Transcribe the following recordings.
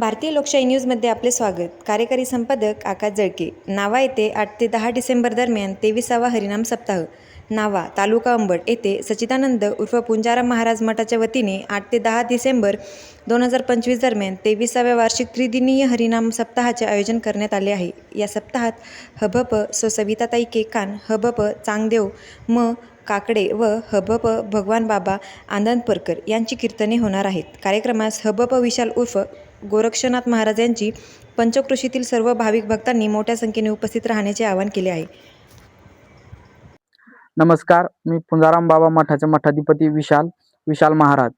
भारतीय लोकशाही न्यूजमध्ये आपले स्वागत. कार्यकारी संपादक आकाश जळके. नावा येथे आठ ते दहा डिसेंबर दरम्यान तेविसावा हरिनाम सप्ताह. नावा तालुका अंबड येथे सचिदानंद उर्फ पुंजाराम महाराज मठाच्या वतीने आठ ते दहा डिसेंबर दोन हजार पंचवीस दरम्यान तेविसाव्या वार्षिक त्रिदिनीय हरिनाम सप्ताहाचे आयोजन करण्यात आले आहे. या सप्ताहात हबप सो सविताताई केकान हबप चांगदेव म काकडे व हबप भगवान बाबा आनंदपरकर यांची कीर्तने होणार आहेत. कार्यक्रमास हबप विशाल उर्फ गोरक्षनाथ महाराज यांची पंचकृषीतील सर्व भाविक भक्तांनी मोठ्या संख्येने उपस्थित राहण्याचे आवाहन केले आहे. नमस्कार मी पुंजाराम बाबा मठाचे मठाधिपती विशाल विशाल महाराज.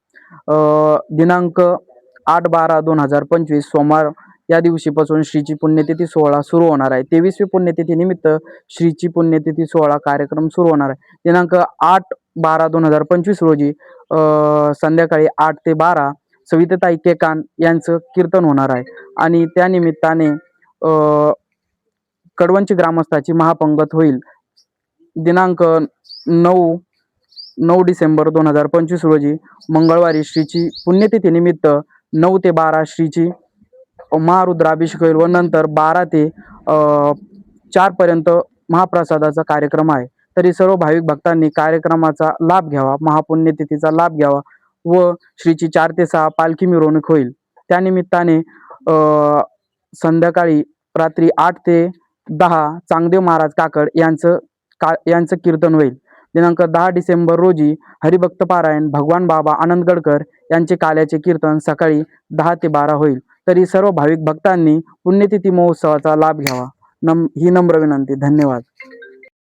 दिनांक आठ बारा दोन हजार पंचवीस सोमवार या दिवशीपासून श्रीची पुण्यतिथी सोहळा सुरू होणार आहे. तेवीसवी पुण्यतिथी निमित्त श्रीची पुण्यतिथी सोहळा कार्यक्रम सुरू होणार आहे. दिनांक आठ बारा दोन हजार पंचवीस रोजी संध्याकाळी आठ ते बारा सविताताई केकान यांचं कीर्तन होणार आहे. आणि त्या निमित्ताने कडवंची ग्रामस्थाची महापंगत होईल. दिनांक नऊ नऊ डिसेंबर दोन हजार पंचवीस रोजी मंगळवारी श्रीची पुण्यतिथी निमित्त नऊ ते बारा श्रीची महारुद्राभिषेक होईल व नंतर बारा ते चारपर्यंत महाप्रसादाचा कार्यक्रम आहे. तरी सर्व भाविक भक्तांनी कार्यक्रमाचा लाभ घ्यावा महापुण्यतिथीचा लाभ घ्यावा व श्रीची चार ते सहा पालखी मिरवणूक होईल. त्यानिमित्ताने संध्याकाळी रात्री आठ ते दहा चांगदेव महाराज काकड यांचं का यांचं कीर्तन होईल. दिनांक दहा डिसेंबर रोजी हरिभक्त पारायण भगवान बाबा आनंद गडकर यांचे काल्याचे कीर्तन सकाळी दहा ते बारा होईल. तरी सर्व भाविक भक्तांनी पुण्यतिथी महोत्सवाचा लाभ घ्यावा. नम ही नम्र विनंती. धन्यवाद.